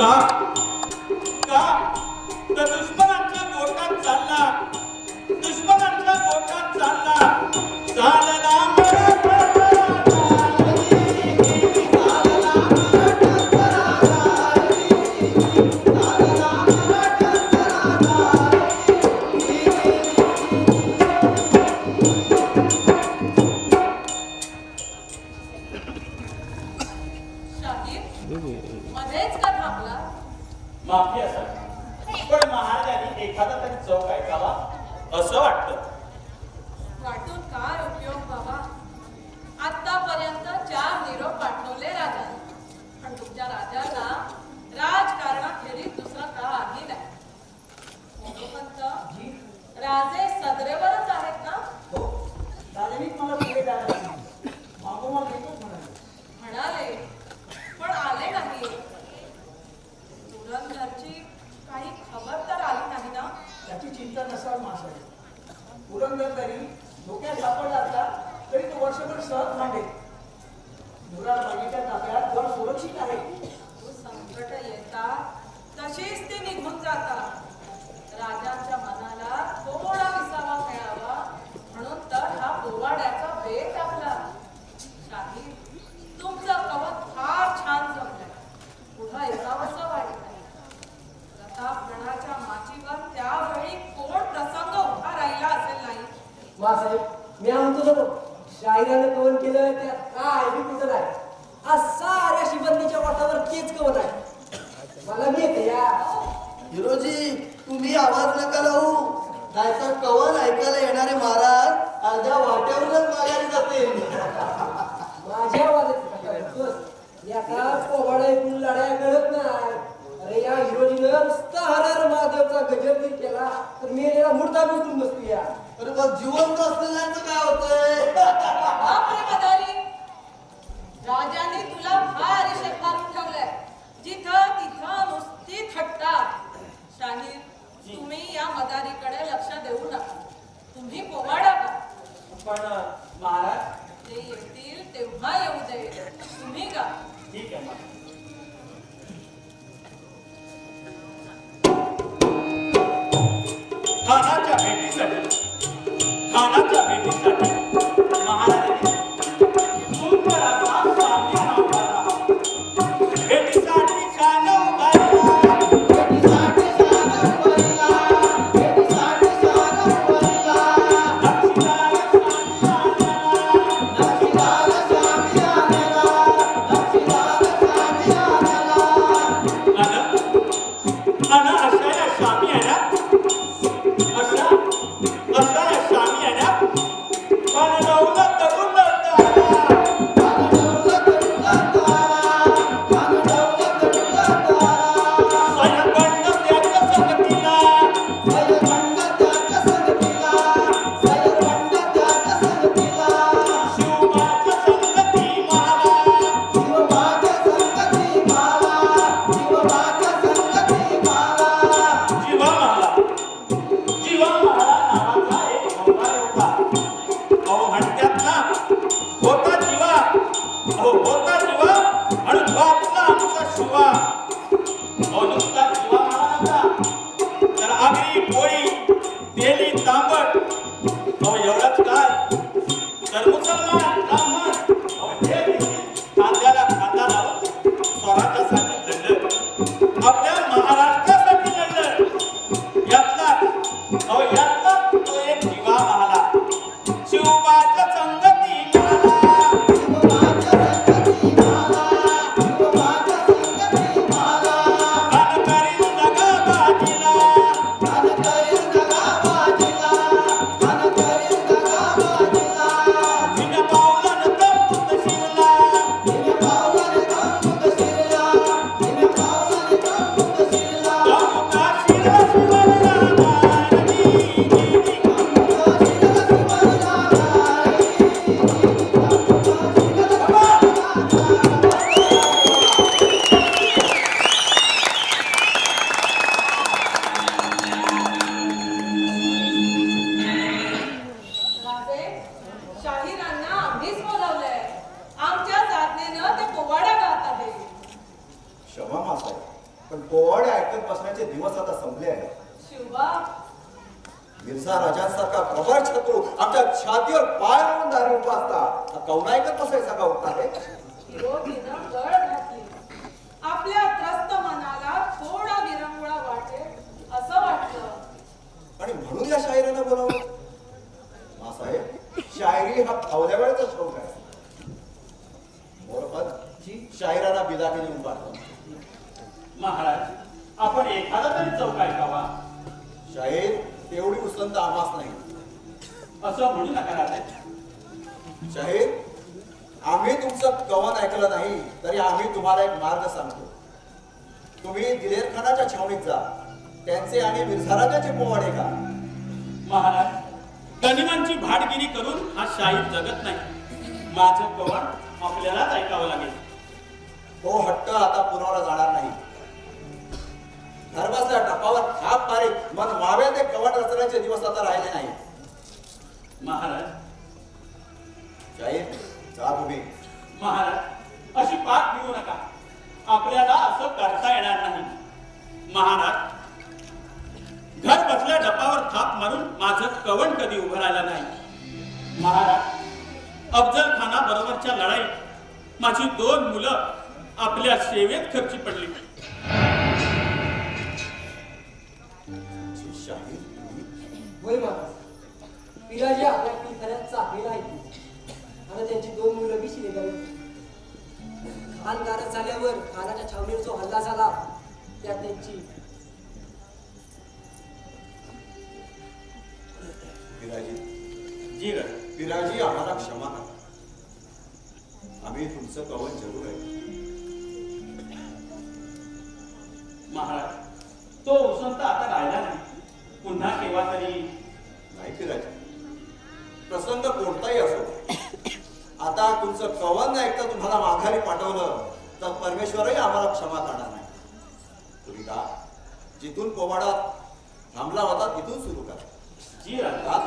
का वर्षभर सहज मांडेल मुरारबागेच्या ताब्यात वर सुरक्षित आहे. संकट येतात तशीच ती निघून जातात राजाच्या मनाला थोडा विसावा मिळावा म्हणून तर हा पोवाड्याचा बेत आपला शाही तुमचं कवच फार छान जमलंय. पुढं ऐकावंसं वाटतंय प्रतापगडाच्या माचीवर त्यावेळी कोण प्रसंग उभा राहिला असेल नाही? मासाहेब मी म्हणतो ना शाहिरानं कवन केलं त्यात काय बी कुठं नाही. आज साऱ्या शिबंदीच्या वाटावर तेच कवत आहे. मला मी येते या. हिरोजी तुम्ही आवाज नका लावू. नाहीतर कवन ऐकायला येणारे महाराज अर्ध्या वाट्यावरूनच माघारी जातील. माझ्या आवाजात एका पोवाडा ऐकून लढाया कळत नाही. अरे या हिरोजीनं नुसता हरार महादेवचा गजर जरी केला तर मी याला मुर्दा भेटून बसतो या. अरे मग जिवंत असलेल्यांचं काय होतंय? मदारी राजाने तुला भारी शेत ठेवलंय. जिथं तिथं नुसती थट्टात शाहीर तुम्ही या मदारीकडे लक्ष देऊ नका. तुम्ही पोवाडा पण महाराज? ते येतील तेव्हा येऊ दे. तुम्ही का ठीक आहे. खानाच्या भेटीसाठी. खानाच्या भेटीसाठी पोवाडे ऐकत बसण्याचे दिवस आता संपले आहेत. शिवबा. मिर्झा राजांसारखा प्रबळ शत्रू आमच्या छातीवर पाय म्हणून दारी उभा असता. कौन ऐकत बसायचा का होता रे आपल्या त्रस्त मनाला थोडा विरंगुळा वाटेल असं वाटलं. आणि म्हणून या शायरांना बोलावलं? मासाहेब शायरी हा फावल्या वेळेचा शौक आहे. मोरपत जी शायरांना बिदाकीने उभारतो महाराज आपण एखादा तरी चौक ऐकावा शाहीर तेवढी उसंत आमास नाही. असं म्हणू नका राजे. शाहीर आम्ही तुमचं कवन ऐकलं नाही तरी आम्ही तुम्हाला एक मार्ग सांगतो. तुम्ही दिलेर खानाच्या छावणीत जा. त्यांचे आणि मिर्झाराजाचे पोवाडे का? महाराज गनिमांची भाडगिरी करून हा शाहीर जगत नाही. माझं कवण आपल्यालाच ऐकावं लागेल. तो हट्ट आता पुरवला जाणार नाही. धर्माचा टप्पावर थाप मारे मन व्हावे ते कवड रचण्याचे दिवस आता राहिले नाही. महाराज. शाहीर जा तुम्ही. महाराज अशी पाक घेऊ नका. आपल्याला असं करता येणार नाही. महाराज घर बसल्या डपावर थाप मारून माझं कवण कधी उभं राहिलं नाही? महाराज अफजल खाना बरोबरच्या लढाईत माझी दोन मुलं आपल्या सेवेत खर्ची पडली. होय महाराज. पिलाजी आपल्या पिंजऱ्यात चाकलेला आहे. आणि त्यांची दोन मुलं बिशी शिलेली खान गारद झाल्यावर खानाच्या छावणीवर जो हल्ला झाला. त्यात त्यांची पिराजी जी ग. पिराजी आम्हाला क्षमा करा. आम्ही तुमचं कवन जरूर आहे महाराज तो वसंत आता राहिला नाही. पुन्हा केव्हा तरी. नाही पिराजी प्रसंग कोणताही असो. आता तुमचं कवन ऐकता तुम्हाला माघारी पाठवलं तर परमेश्वरही आम्हाला क्षमा करणार नाही. तुम्ही का जिथून पोवाडा थांबला होता तिथून सुरू करा. जी राजा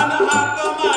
Anahakama.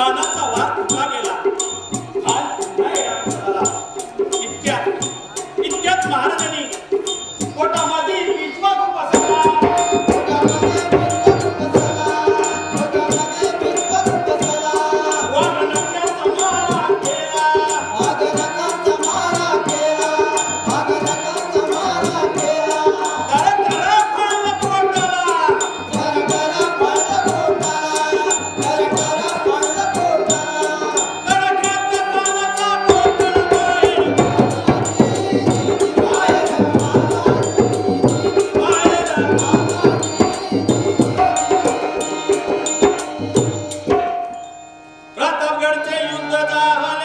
कानाचा वाद तुटला गेला فتح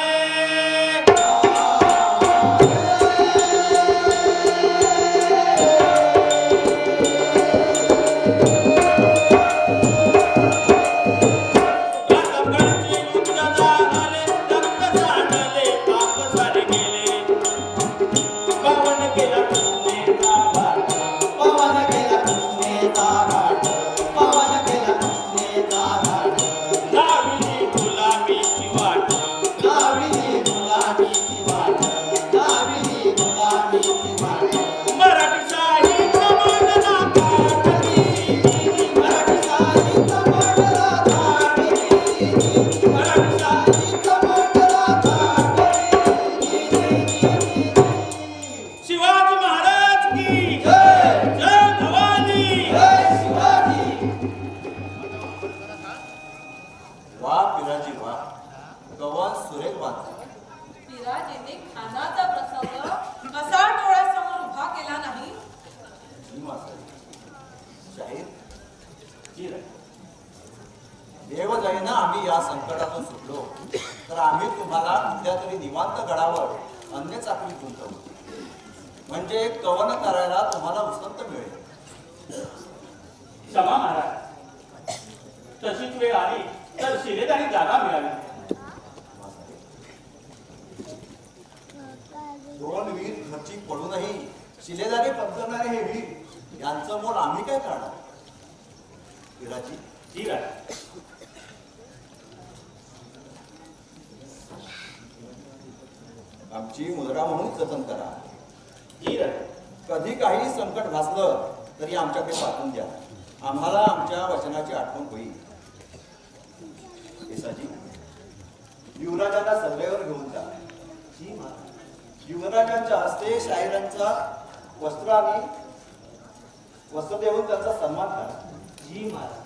मोल आम्ही काय करणार? वीराची ठीक आहे. आमची मुद्रा म्हणून जतन करा. ठीक आहे. कधी काही संकट भासलं तरी आमच्याकडे पाठवून द्या. आम्हाला आमच्या वचनाची आठवण होईल. येसाजी युवराजांना सल्ल्यावर घेऊन जा. युवराजांच्या हस्ते शाहिरांचा वस्त्र आणि वस्त्र देऊन त्यांचा सन्मान करा जी महाराज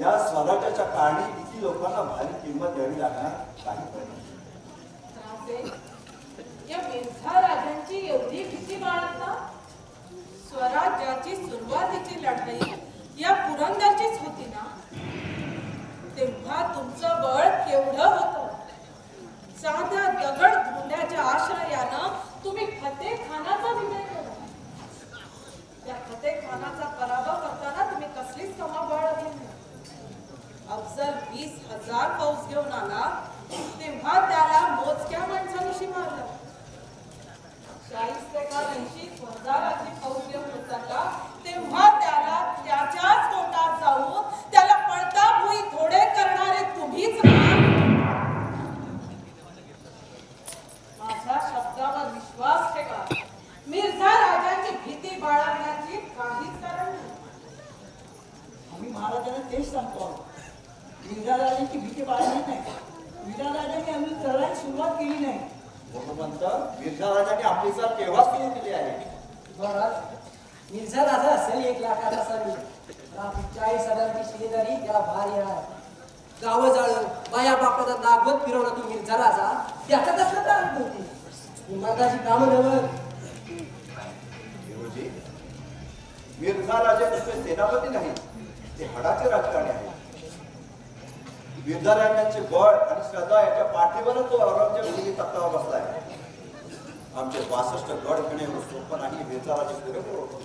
या स्वराज्याच्या कारणी किती लोकांना भारी किंमत द्यावी लागणार काही कळत या मिर्झा राजांची एवढी भीती बाळगता? स्वराज्याची सुरुवातीची लढाई या पुरंदरचीच होती ना? तेव्हा तुमचं बळ केवढं होतं? साध्या दगड धुंड्याच्या आश्रयानं तुम्ही फते खानाचा विजय केला. त्या फते खानाचा पराभव करताना तुम्ही कसलीच क्षमा बाळगली नाही जर वीस हजार पाऊस घेऊन आला. तेव्हा त्याला मोजक्या माणसांशी मारलं शाहिस्तेखान ऐंशी हजाराची फौज घेऊन उतरला तेव्हा त्याला त्याच्याच पोटात जाऊन त्याला पळता भुई थोडे करणारे तुम्हीच माझ्या शब्दावर विश्वास ठेवा. मिर्झा राजाची भीती बाळगण्याची काहीच कारण नाही. आम्ही महाराजांना तेच सांगतो. आहोत वीराराजांची भीती बाळगली नाही. वीराराजांनी आम्ही लढाई सुरुवात केली नाही. भगवंत मिर्झा राजाने आपली साथ केव्हाच सुरू केली आहे? महाराज मिर्झा राजा असेल एक लाखाचा सरी. चाळीस हजारची शिलेदारी त्याला भार येणार. गावं जाळं बाया बापाचा नागवत फिरवला तू मिर्झा राजा त्याचा कसलं तारीख होती मर्दाची कामं नव्हत मिर्झा राजे नुसते सेनापती नाही ते हडाचे राजकारणी आहेत. मिर्झा बळ आणि श्रद्धा याच्या पाठीवरच तो औरंगजेब तत्तावर बसला आहे आमचे बासष्ट गड घेणे सोपं नाही वेचाराचे पुरेपूर होतो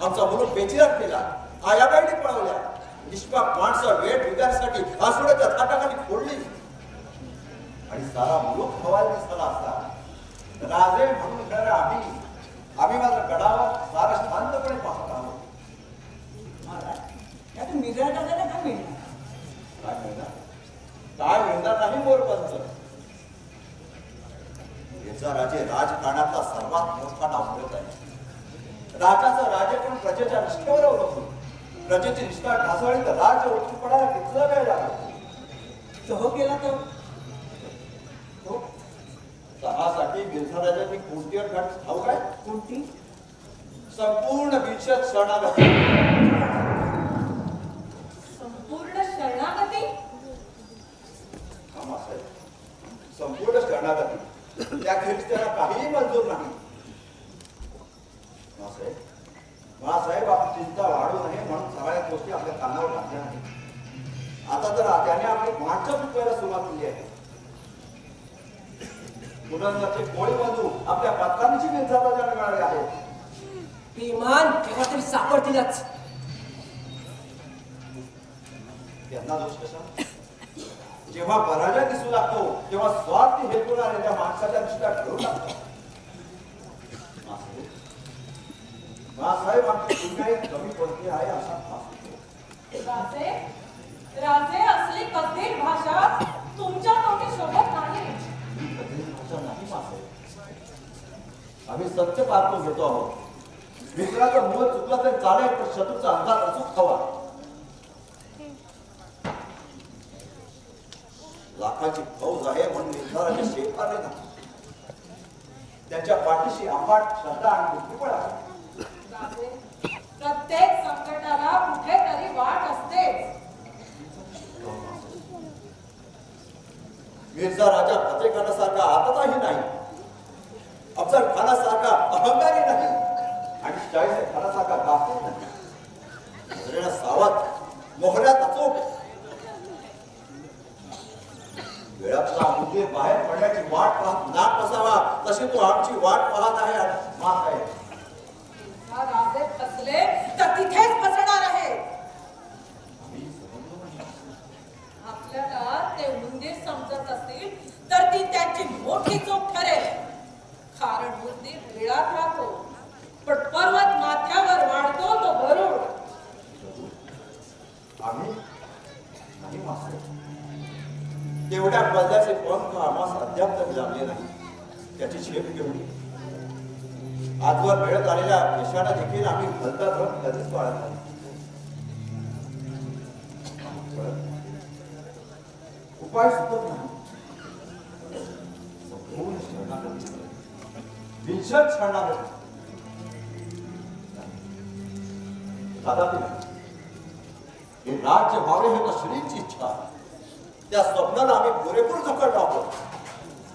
आमचा मुलूक बेचिरात केला. आयाबाईने पळवल्या निष्पाप माणसं वेट विकारासाठी आसुड्याच्या थाटाखाली फोडली. आणि सारा मुलूक हवाल दिसला असता राजे म्हणून येणाऱ्या आम्ही आम्ही मात्र गडावर फार शांतपणे पाहत आहोत महाराज यातून वीराराजाला काय मिळणार काय मिळणार काय मिळणार नाही मोरपंच याचा राजे राजकारणातला सर्वात मोठा डाव मिळत आहे राजाचं राजे पण प्रजेच्या निष्ठेवर अवलंबून प्रजेची निष्ठा ढासळली तर राज्य उठून पडायला कितला वेळ लागतो तो हो केला तर हो त्यासाठी बिरसा राजांनी कोणती अट घात ठाऊ काय कोणती संपूर्ण विषय शरणागती संपूर्ण शरणागती आम्हा साहेब संपूर्ण शरणागती त्यांना काहीही मंजूर नाही. मासाहेब आपली चिंता वाढू नये म्हणून सगळ्या गोष्टी आपल्या कानावर टाकल्या आहेत आता तर त्याने आपली माणसं पिकवायला सुरुवात केली आहे. मुलांचे कोळी बंधू आपल्या पत्कांची मिळतात त्यांना मिळाले आहेत विमान केव्हा तरी सापडतीलच. त्यांना दोष कसा? जेव्हा पराजय दिसू लागतो तेव्हा स्वार्थी हेतून आलेल्या माणसाच्या निष्ठा ठेवू लागतो. मासाहेब आमची कमी पडते आहे असा. राजे राजे असली कठीण भाषा तुमच्या तोंडी शोभत नाही. कठीण भाषा नाही मासाहेब आम्ही सत्य पाहतो घेतो आहोत. मित्राचं मूळ चुकलं तर चालेल पण शत्रूचा अंदाज अचूक हवा. लाखाची फौज आहे म्हणून निर्धाराचे शेतकरी नाही त्याच्या पाठीशी अफाट श्रद्धा आणि बुद्धिबळ आहे. प्रत्येक संकटाला कुठेतरी वाट असतेच. मिर्झा राजा फतेह खानासारखा आताचाही नाही. अफजल खानासारखा अहंकारी नाही. आणि शाहीर खानासारखा गाफील नाही. सावध. मोहऱ्यात अचूक. वेळातला मुद्दे बाहेर पडण्याची वाट पाहत नाक बसावा तशी तो आमची वाट पाहत आहे आणि मात आहे. फसले तर तिथेच फसणार आहे. आपल्याला ते उंदीर समजत असतील तर ती त्याची मोठी चूक ठरेल. कारण उंदीर बिळात राहतो पण पर्वत माथ्यावर वाढतो तो गरुड आम्ही नाही मास्तर तेवढ्या पल्ल्याचे पंख आम्हाला अद्याप तरी लाभले नाही त्याची झेप घेऊन आजवर मिळत आलेल्या यशाला देखील आम्ही भलता भ्रम कधीच पाळत नाही. उपाय सुचत नाही. संपूर्ण शरणागती दादा हे राज्य व्हावे हे तर श्रींची इच्छा आहे. त्या स्वप्नाला आम्ही पुरेपूर झोकट आहोत.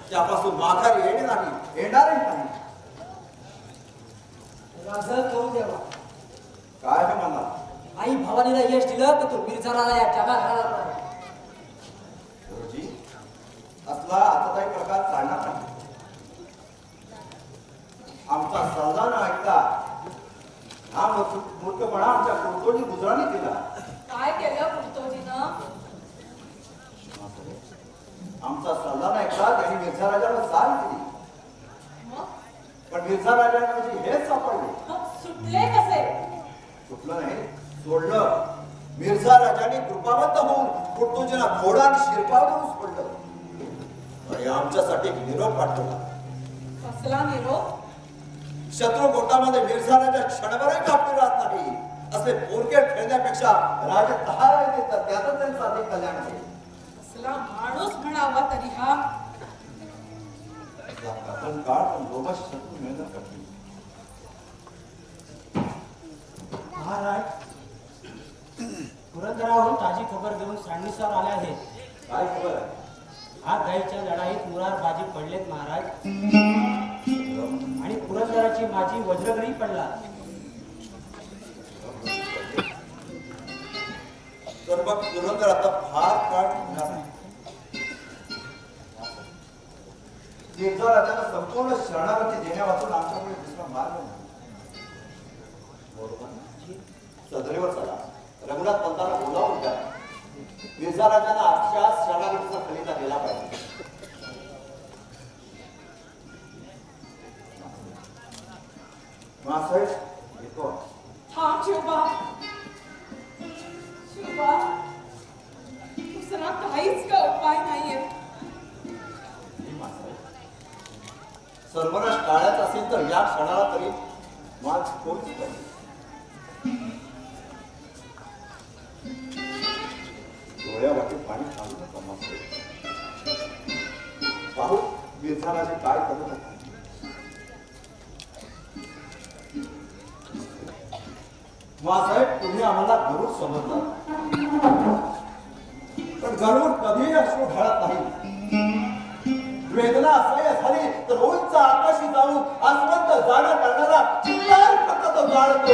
त्यापासून माघारी येणे नाही येणारही नाही. राजा द्यावा काय हे म्हणा आई भवानीला यश दिलं तर तो मिरझा राजा या जगात राहणार नाही गुरुजी असला आताचाही प्रकार चालणार नाही. आमचा सल्ला न ऐकता हा मूर्ख- मूर्खपणा आमच्या कुरतोडी गुजराणी केला काय केलं? आमचा सल्ला न ऐकता त्यांनी मिर्झा राजाला केली मग? पण मिर्झा राजाऐवजी हेच सापडले. सुटले कसे? सुटलं नाही सोडलं. मिर्झा राजाने कृपावंत होऊन कुर्तुजीला घोडा आणि शिरपावरून सोडलं. आणि आमच्यासाठी एक निरोप पाठवला. कसला निरोप? शत्रू गोटामध्ये मिर्झा राजा क्षणभरही कापली राहत नाही. असे पोरके खेळण्यापेक्षा राजा दहा राय देतात त्यातच त्यांचं अधिक कल्याण होईल. कसला माणूस म्हणावा तरी हा. काळ पण शत्रू महाराज पुरंदरावरून ताजी खबर घेऊन सांडणीसर आले आहेत. काय खबर आहे? आज गाईच्या लढाईत मुरार बाजी पडलेत महाराज. आणि पुरंदराची माझी वज्रगणी पडला. तर मग पुरंदर आता फार काळ टिकणार नाही. मिर्झा राजाला संपूर्ण शरणागती देण्यापासून आमच्याकडे दुसरा मार्ग नाही. बरोबर? सदरेवर चला. रघुनाथ पंताला बोलावून द्या मिर्झा राजाला आजच्या शरणागतीचा खलिता दिला पाहिजे. मासाहेब येतो थांब शिवबा शिवबा दुसरा काहीच का उपाय नाहीये सर्वनाश टाळायचा असेल तर या क्षणाला तरी माझ कोणती पाहिजे डोळ्यावाटे पाणी घालू नका मास्तर पाहू मिरझाराचे काय करू नका मासाहेब तुम्ही आम्हाला गरुड समजता पण गरुड कधी अश्रू ढळत नाही. वेदना असह्य झाली तर उंच आकाशी जाऊन आसवंत जाणं करणारा चिल्लार फक्त तो जाणतो